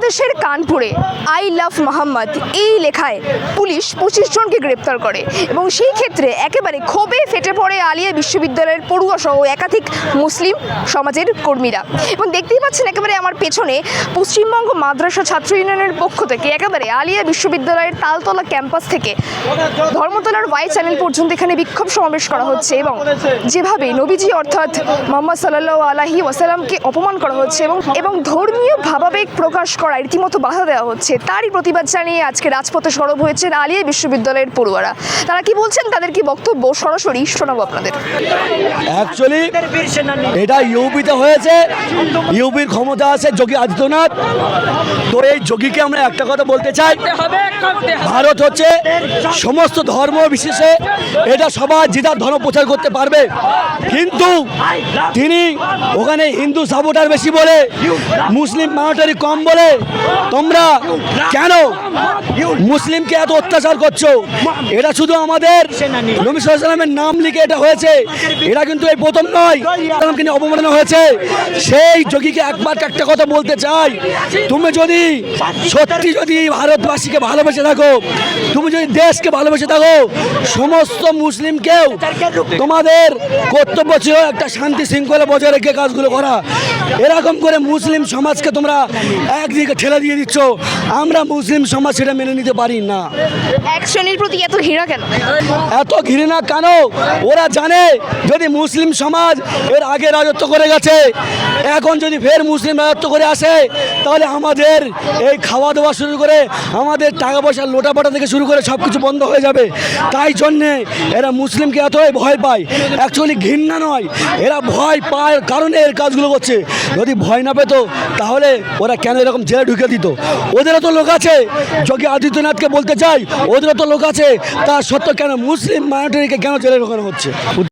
উত্তরপ্রদেশের কানপুরে I love Mohammad, এই লেখায় পুলিশ পঁচিশ জনকে গ্রেপ্তার করে এবং সেই ক্ষেত্রে একেবারে ক্ষোভে ফেটে পড়ে আলিয়া বিশ্ববিদ্যালয়ের পড়ুয়া সহ একাধিক মুসলিম সমাজের কর্মীরা। এবং দেখতেই পাচ্ছেন একেবারে আমার পেছনে পশ্চিমবঙ্গ মাদ্রাসা ছাত্র ইউনিয়নের পক্ষ থেকে একেবারে আলিয়া বিশ্ববিদ্যালয়ের তালতলা ক্যাম্পাস থেকে ধর্মতলার ওয়াই চ্যানেল পর্যন্ত এখানে বিক্ষোভ সমাবেশ করা হচ্ছে এবং যেভাবে নবীজি অর্থাৎ মোহাম্মদ সাল্লাহ আলাহি ওয়াসালামকে অপমান করা হচ্ছে এবং এবং ধর্মীয় ভাবাবেগ প্রকাশ করা রীতিমতো বাধা দেওয়া হচ্ছে। তারই প্রতিবাদ জানিয়ে আজকে রাজপথে সরব হয়েছেন আলিয়া বিশ্ববিদ্যালয়ের পড়ুয়ারা। তারা কি বলছেন? তাদের কি বক্তব্য? সরাসরি শোনাবো আপনাদের। অ্যাকচুয়ালি এটা ইউপিতে হয়েছে। ইউপির ক্ষমতা আছে যোগী আদিত্যনাথ। তো এই যোগীকে আমরা একটা কথা বলতে চাই। ভারত হচ্ছে সমস্ত ধর্ম বিশেষে এটা সবার জিদার ধর্ম প্রচার করতে পারবে। কিন্তু তিনি ওখানে হিন্দু সাপোর্টার বেশি বলে, মুসলিম মানোটারি কম বলে তোমরা কেন মুসলিমকে এত অত্যাচার করছ? এটা শুধু আমাদের নবী নাম লিখে এটা হয়েছে। এটা কিন্তু এই প্রথম নয়। সাল্লামকে নিয়ে অবমাননা হয়েছে। সেই যোগীকে একবার একটা কথা বলতে চাই। তুমি যদি সত্যি যদি ভারতবাসীকে ভালোবেসে থাকো, তুমি যদি দেশকে ভালোবেসে থাকো, সমস্ত মুসলিমকেও তোমাদের কর্তব্য ছিল একটা শান্তি শৃঙ্খলা বজায় রেখে কাজগুলো করা। এরকম করে মুসলিম সমাজকে তোমরা একদিকে ঠেলে দিয়ে দিচ্ছ আমরা মুসলিম সমাজ সেটা মেনে নিতে পারি না। এক শ্রেণির প্রতি এত ঘৃণা কেন? এত ঘৃণা কেন? ওরা জানে যদি মুসলিম সমাজ এর আগে রাজত্ব করে গেছে এখন যদি ফের মুসলিম রাজত্ব করে আসে তাহলে আমাদের এই খাওয়া দাওয়া শুরু করে আমাদের টাকা পয়সা লোটাপাটা থেকে শুরু করে সব কিছু বন্ধ হয়ে যাবে। তাই জন্যে এরা মুসলিমকে এতই ভয় পায়। অ্যাকচুয়ালি ঘৃণা নয়, এরা ভয় পায় কারণে এর কাজগুলো করছে। যদি ভয় না পেতো, তাহলে ওরা কেন এরকম জেলে ঢুকে দিত? ওদেরও তো লোক আছে। যোগী আদিত্যনাথকে বলতে চাই, ওদেরও তো লোক আছে। তা সত্ত্বেও কেন মুসলিম মাইনরিটিকে কেন জেলে ঢোকানো হচ্ছে?